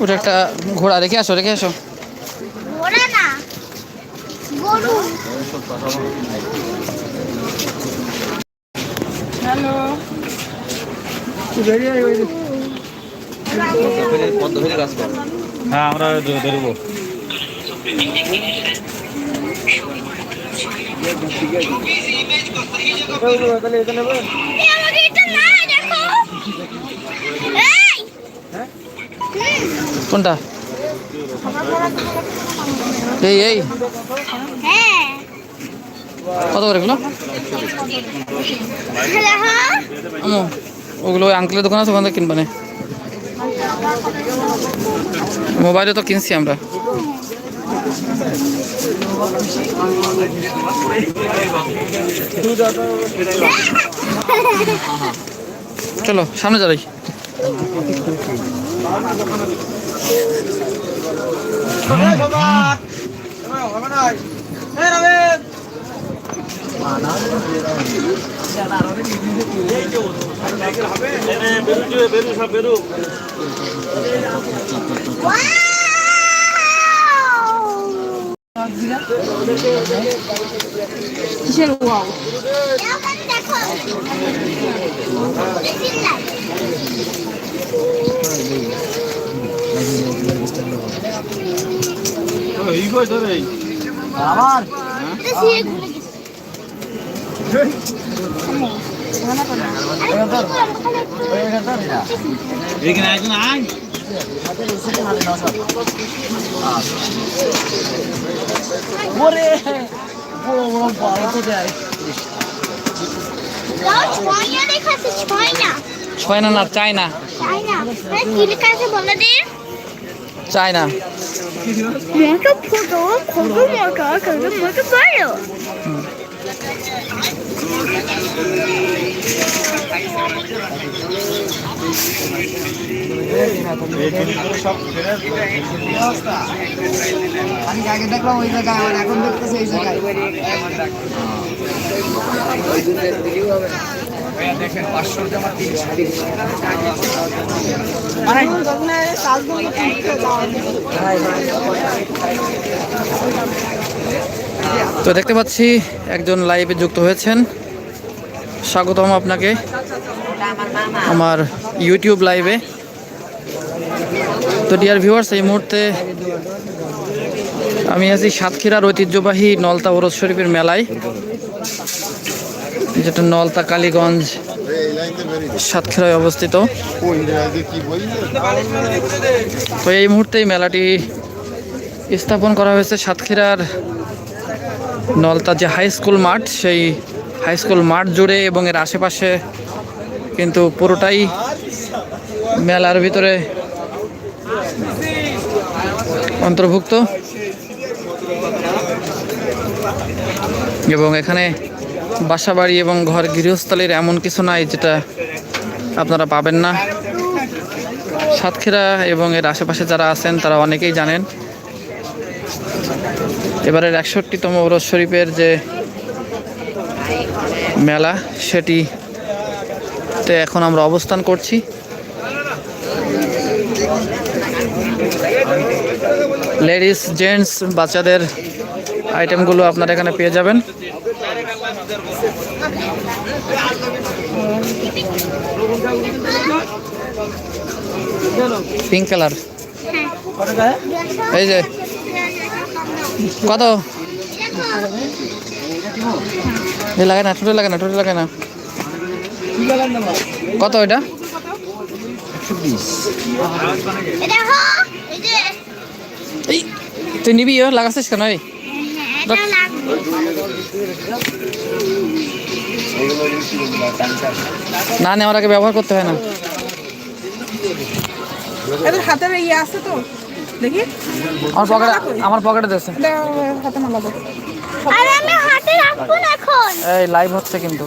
ওটা একটা ঘোড়া রেখে আসো রেখে আসো। ঘোড়া না গরু। হ্যালো। হ্যাঁ আমরা ধরবো এই আমাকে এটা না দেখো এই কোনটা? এই এই। কত করে এগুলো? ওগুলো ওই আঙ্কেলের দোকান আছে, ওখান কিনবানে মোবাইলে তো কিনছি আমরা। চলো, সামনে যাই। বেরু সব বেরু কিসের ওয়াও করব? এখানে একজন আয় যাও ছয়না দেখাচ্ছে ছয়না ছয় না না চাই না চাই না মোটো ফটো ফটো মোটো মোটো বড় আমি আগে দেখলাম ওই জায়গায় আমার এখন তো দেখতে পাচ্ছি একজন লাইভে যুক্ত হয়েছেন। স্বাগতম আপনাকে আমার ইউটিউব লাইভে তো ডিয়ার ভিউয়ার্স এই মুহূর্তে আমি আছি সাতক্ষীরার ঐতিহ্যবাহী নলতা ওরদ শরীফের মেলায়। যেটা নলতা কালীগঞ্জ সাতক্ষীরায় অবস্থিত। তো এই মুহূর্তে এই মেলাটি স্থাপন করা হয়েছে সাতক্ষীরার নলতা যে হাই স্কুল মাঠ, সেই হাই স্কুল মাঠ জুড়ে এবং এর আশেপাশে কিন্তু পুরোটাই মেলার ভিতরে অন্তর্ভুক্ত। এবং এখানে বাসাবাড়ি এবং ঘর গৃহস্থলীর এমন কিছু নাই যেটা আপনারা পাবেন না। সাতক্ষীরা এবং এর আশেপাশে যারা আছেন তারা অনেকেই জানেন। এবারের একষট্টিতম ওরস শরীফের যে মেলা, সেটি তে এখন আমরা অবস্থান করছি। লেডিস জেন্টস বাচ্চাদের আইটেমগুলো আপনারা এখানে পেয়ে যাবেন। পিঙ্ক কালার এই যে, কত? এ লাগে না ঠোঁটে লাগে না ঠোঁটে লাগে না। কত এটা? এই তুই নিবি ও লাগাচ্ছিস কেন? এই। এটা না নেওয়ার আগে ব্যবহার করতে হয় না। এদের হাতের ইয়ে আছে তো দেখি। আমার পকেটে আমার পকেটে দিয়েছে। হাতে মালা আরে আমি হাতে রাখব না এখন এই লাইভ হচ্ছে কিন্তু।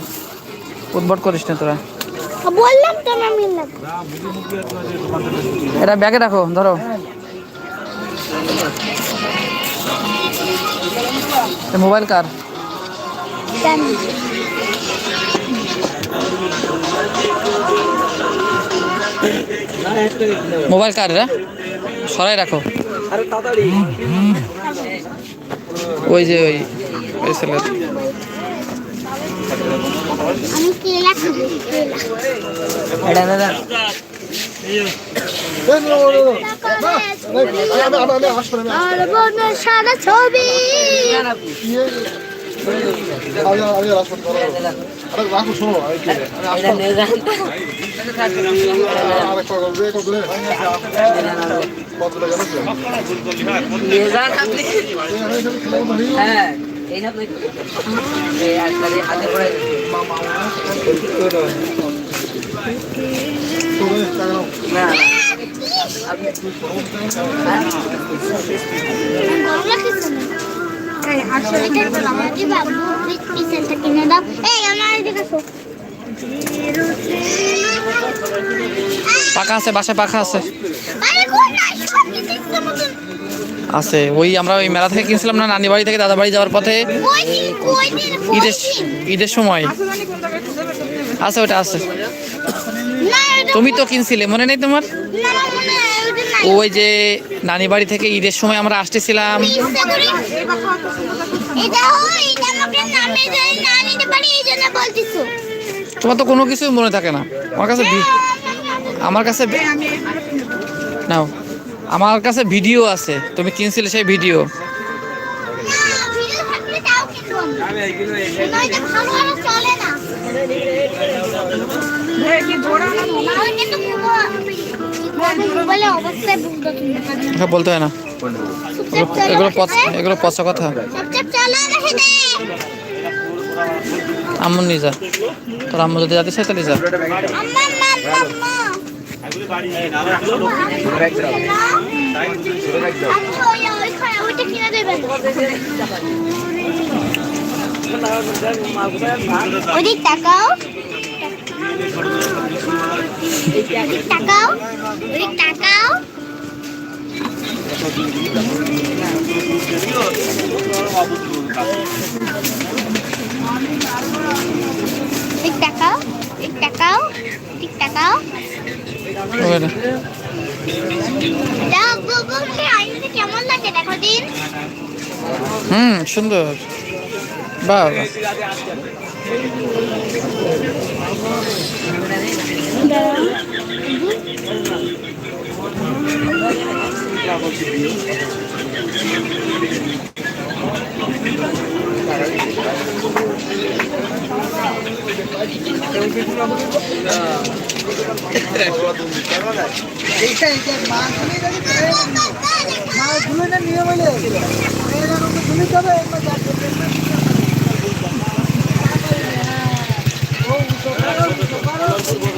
উদ্ভট করিস না তোরা। বললাম তো আমি না। এটা ব্যাগে রাখো ধরো। মোবাইল কার? মোবাইল কার রে? সরাই রাখো। ওই যে ওই ওই ছেলে আমি কেলা খাব কেলা আর বনে সারা ছবি হ্যাঁ। এই না তুই? এই হাতে করে না পাখা আছে বাসায় পাখা আছে। আছে। ওই আমরা ওই মেলা থেকে কিনছিলাম না, নানি বাড়ি থেকে দাদা বাড়ি যাওয়ার পথে। ঈদের ঈদের সময়। আছে ওটা, আছে। তুমি তো কিনছিলে, মনে নেই তোমার? ওই যে নানি বাড়ি থেকে ঈদের সময় আমরা আসতেছিলাম। তোমার তো কোনো কিছুই মনে থাকে না। আমার কাছে আমার কাছে। নাও। আমার কাছে ভিডিও আছে। তুমি কিনছিলে সেই ভিডিও। বলতে হয় না। এগুলো পচ এগুলো পচা কথা। আম্মু যা। তোর আম্মু যদি যাতে চাই তাহলে যা। তাকাও। ওদিক তাকাও। ওদিক তাকাও। ওদিক তাকাও। ওদিক তাকাও। ওইটা। দাও বাবা কে আইনে কেমন লাগে দেখো দিন হুম সুন্দর বাহ বাহ। এইটা এইটা মা তুমি তবে একবার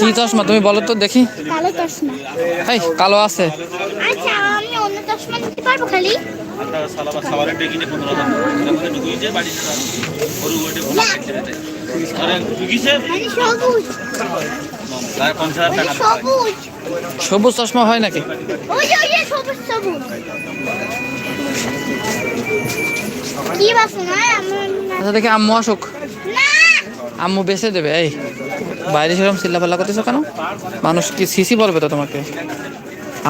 কি চশমা? তুমি বলো তো দেখি। কালো চশমা। এই কালো আছে। আচ্ছা আমি অন্য চশমা নিতে পারব খালি? ঢুকিয়েছে মানে সবুজ। মানে সবুজ। সবুজ চশমা হয় নাকি? আচ্ছা দেখি আম্মু আসুক। না আম্মু বেচে দেবে এই। বাইরে সেরকম চিল্লা চিল্লাপাল্লা করতেছো কেন? মানুষ কি সিসি বলবে তো তোমাকে?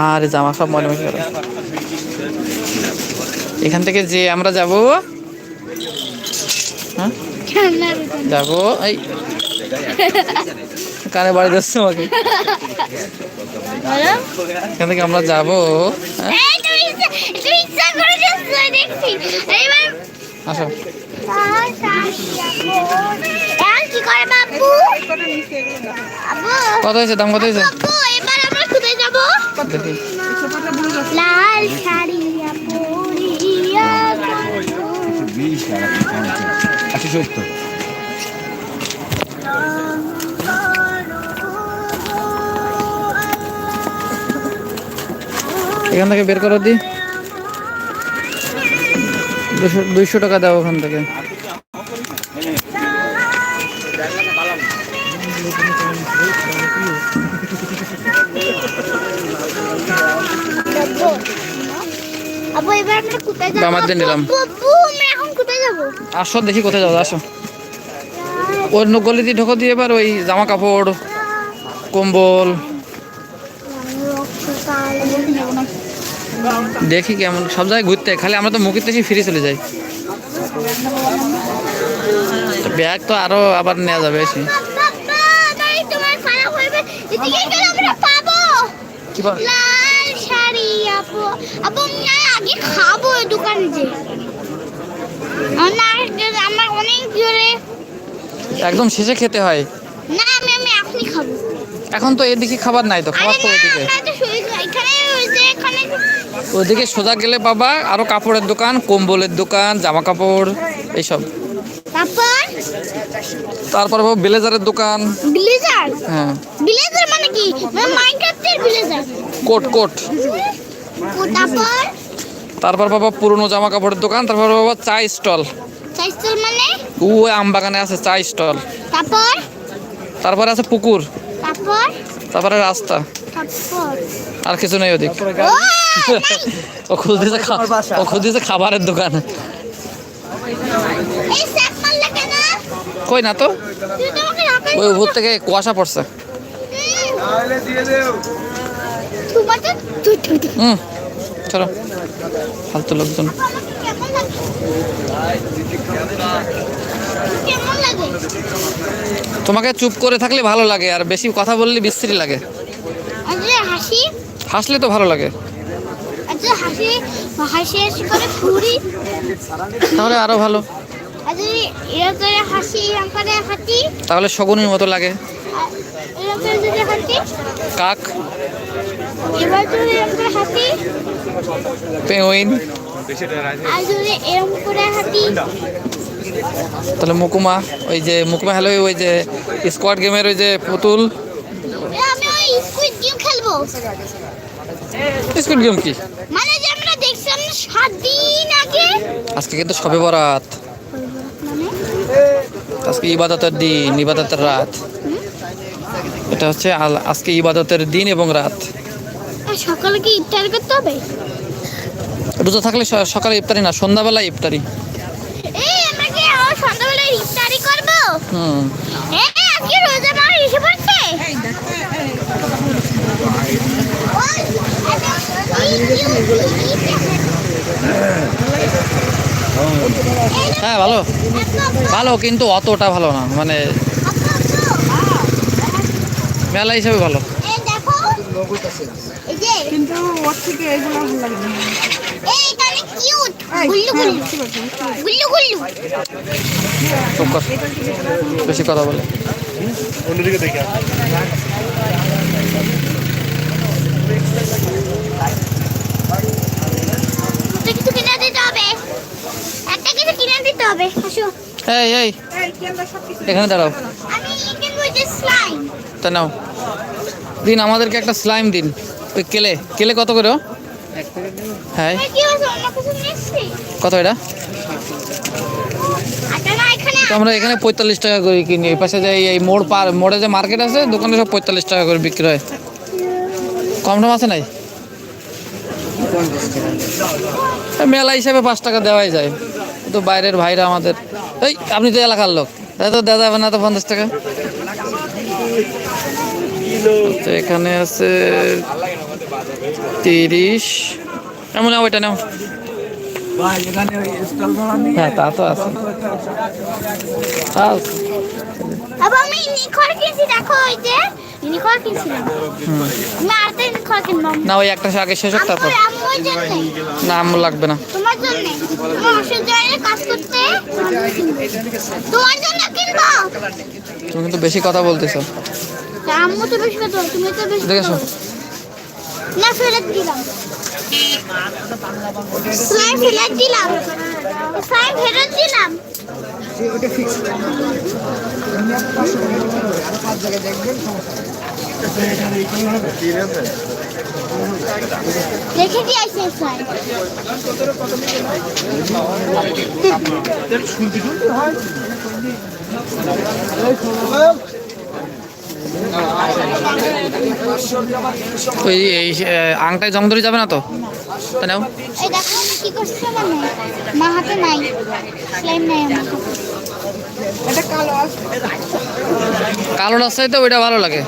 আর জামা সব মনে মনে করে এখান থেকে যে আমরা যাব হ্যাঁ? যাব এই। কানে বাড়ি যাচ্ছে আমাকে এখান থেকে আমরা যাব হ্যাঁ? আসো। কত হয়েছে দাম? কত হয়েছে? এবার আমরা কোথায় যাব? লাল শাড়ি পরিয়া আশি সত্তর এখান থেকে বের করে দি। দুশো দুইশো টাকা দাও ওখান থেকে। দামার দিয়ে নিলাম। যাব? আসো দেখি কোথায় যাও আসো। ওর গলি দিয়ে ঢোকো দিয়ে এবার ওই জামা কাপড় কম্বল। দেখি কেমন সব জায়গায় ঘুরতে খালি আমরা তো মুখির দেশে ফিরে চলে যাই। ব্যাগ তো আরও আবার নেওয়া যাবে এসে কি আপু আপু না আগে খাব ওই দোকানে যে। আমার অনেক জোরে। একদম শেষে খেতে হয়। না আমি আমি এখনই খাব। এখন তো এদিকে খাবার নাই তো খাবার তো ওইদিকে। ওইদিকে সোজা গেলে বাবা আরও কাপড়ের দোকান কম্বলের দোকান জামা কাপড় এইসব তারপর বাবা ব্লেজারের দোকান। ব্লেজার? হ্যাঁ। ব্লেজার মানে কি? মানে মাইনক্রাফটের ব্লেজার। Coat coat. তারপর? তারপর বাবা পুরনো জামা কাপড়ের দোকান তারপর বাবা চা স্টল। মানে? ও আম বাগানে আছে চা স্টল। তারপর? তারপরে আছে পুকুর তারপর? তারপরে রাস্তা। আর কিছু নেই ওদিক। ও নাই। ও খুঁজতেছে খা- ও খুঁজতেছে খাবারের দোকান। কই না তো? ওই উপর থেকে কুয়াশা পড়ছে। হুম, চলো। ফালতু লোকজন। তোমাকে চুপ করে থাকলে ভালো লাগে, আর বেশি কথা বললে বিশ্রী লাগে। হাসি হাসলে তো ভালো লাগে। তাহলে আরও ভালো। তাহলে শগুনির মতো লাগে। কাক? এবার যদি এরকম করে হাসি পেঙ্গুইন আর যদি এরকম করে হাসি তাহলে মুকুমা ওই যে মুকুমা হ্যালো ওই যে স্কোয়াড গেমের ওই যে পুতুল। আমি ওই স্কুইড গেম খেলব। স্কুইড গেম কি? মানে যে আমরা দেখছিলাম সাত দিন আগে? আজকে কিন্তু সবে বরাত। আজকে ইবাদতের দিন ইবাদতের রাত। এটা হচ্ছে আজকে ইবাদতের দিন এবং রাত। সকালে কি ইফতার করতে হবে? রোজা থাকলে সকালে ইফতারি না সন্ধ্যাবেলা ইফতারি। এই আমরা কি সন্ধ্যাবেলায় ইফতারি করব? হুম। এই আজকে রোজা মাস এসে পড়ছে? হ্যাঁ ভালো। ভালো কিন্তু অতটা ভালো না মানে মেলা হিসেবে ভালো। কিন্তু ওর থেকে এগুলো ভালো লাগে না। এই এখানে কিউট গুল্লু গুল্লু। গুল্লু গুল্লু। চুপ কর। বেশি কথা বলে। একটা কিছু কিনে দিতে হবে। একটা কিছু কিনে দিতে হবে। আসো। এই এই। এখানে দাঁড়াও। আমি কিনবো যে স্লাইম তা নাও। দিন আমাদেরকে একটা স্লাইম দিন। ওই কেলে কেলে কত করে ও? হ্যাঁ। কত এটা? আচ্ছা আমরা এখানে পঁয়তাল্লিশ টাকা করে কিনি। এই পাশে যে এই- মোড় পার মোড়ে যে মার্কেট আছে দোকানে সব পঁয়তাল্লিশ টাকা করে বিক্রি হয়। কম দাম আছে নাই? মেলা হিসাবে পাঁচ টাকা দেওয়াই যায়। তো বাইরের ভাইরা আমাদের। এই আপনি তো এলাকার লোক। তাই তো দেওয়া যাবে না তো পঞ্চাশ টাকা। তো এখানে আছে তিরিশ। এমন ওইটা নাও। হ্যাঁ তা তো আছে। আমি কিনছি দেখো ওই যে কিনছিলাম কিনলাম। না ওই একটা আগে শেষ হোক তারপর না লাগবে না। তোমার জন্য। তোমার ওষুধ জয়ের কাজ করতে তোমার জন্য কিনবো। তুমি কিন্তু বেশি কথা বলতেছো। আম্মু তো বেশি বলে, তুমি তো বেশি দেখে কথা বলো। না ফেরত দিলাম স্লাইম ফেরত দিলাম স্লাইম ওটা ফিক্স। আরও পাঁচ জায়গায় দেখবেন সমস্যা ওই এই আংটায় জং ধরে যাবে না তো? তাই নাও। এই দেখো আমি কি করছি জানো? মা হাতে নাই। স্লাইম নাই আমার এটা কালো আছে কালো রাস্তায় তো ওইটা ভালো লাগে।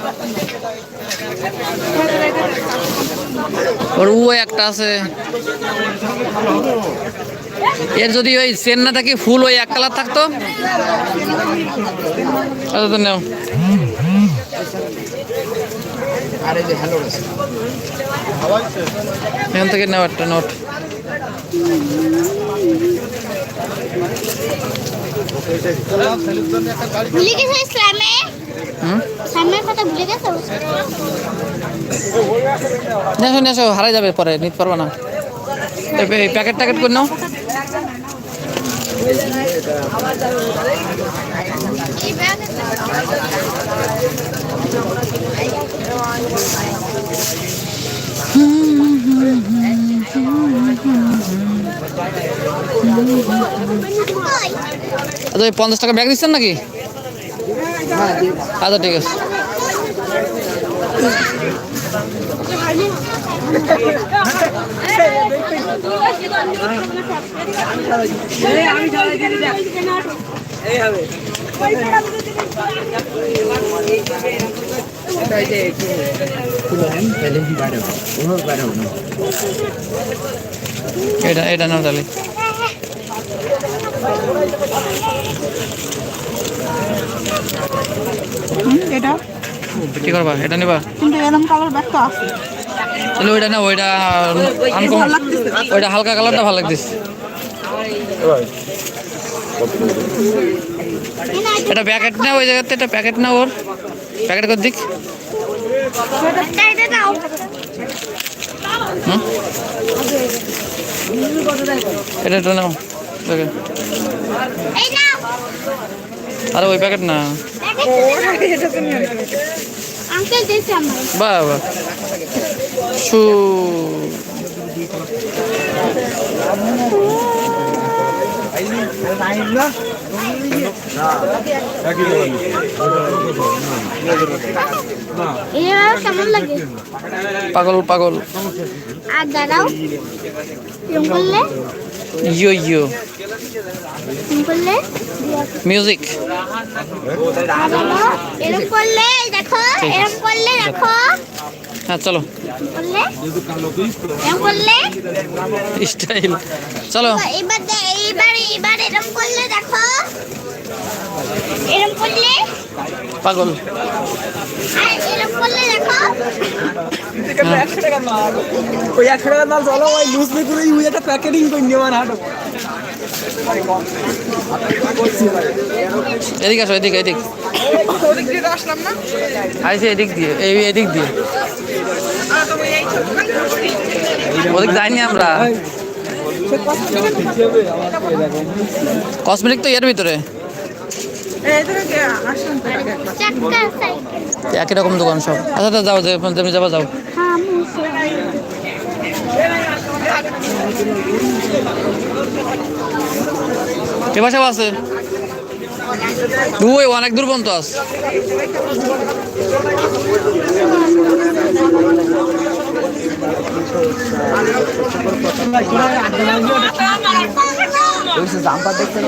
ওর উ একটা আছে। এর যদি ওই চেন না থাকে ফুল ওই এক কালার থাকতো? আচ্ছা তো নাও। আর এই যে হ্যালো আছে এখান থেকে নাও একটা নোট। ভুলে গেছো স্লাইমে হুম? কথা ভুলে গেছো? নেশো নেশো হারাই যাবে পরে নিতে পারব না। প্যাকেট ট্যাকেট করে নাও? আচ্ছা পঞ্চাশ টাকা ব্যাগ দিচ্ছেন নাকি? আচ্ছা ঠিক আছে। এটা এটা নাও তাহলে। এটা? কি করবা? এটা নিবা? কিন্তু এরকম কালার ব্যাগ তো আছে। তাহলে ওইটা না ওইটা আনকম ওইটা হালকা কালারটা ভালো লাগতেছে। এটা প্যাকেট না ওই জায়গাতে এটা প্যাকেট না ওর প্যাকেট কর দিক এটা এটা নাও আরে ওই প্যাকেট না বাহ শু না পাগল পাগল। আর দাঁড়াও। ইয়ো ইয়ো। মিউজিক এরকম করলে দেখো এরকম করলে দেখো। হ্যাঁ চলো। স্টাইল চলো। এবার এইবার এরকম করলে দেখো। পাগল। হাঁটো। এদিকে আসো এদিকে এদিক। ওদিক দিয়ে তো আইসে এদিক দিয়ে এই এদিক দিয়ে। ওদিক যাইনি আমরা। কসমেটিক তো এর ভিতরে এদেরকে আসলাম তো আগে একবার। চাক্কা সাইকেল একই রকম দোকান সব। আচ্ছা তো যাও, যে তুমি যাবা, যাও। কে বাসা? আছে ওই অনেক দূর পর্যন্ত আস। জাম্পার দেখতে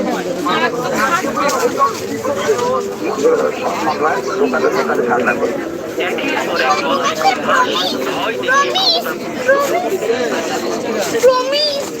প্রমিস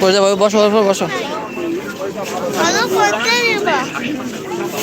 করে বসো বসো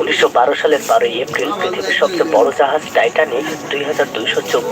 উনিশশো বারো সালের বারোই এপ্রিল পৃথিবীর সবচেয়ে বড় জাহাজ টাইটানিক দুই হাজার দুইশো চব্বিশ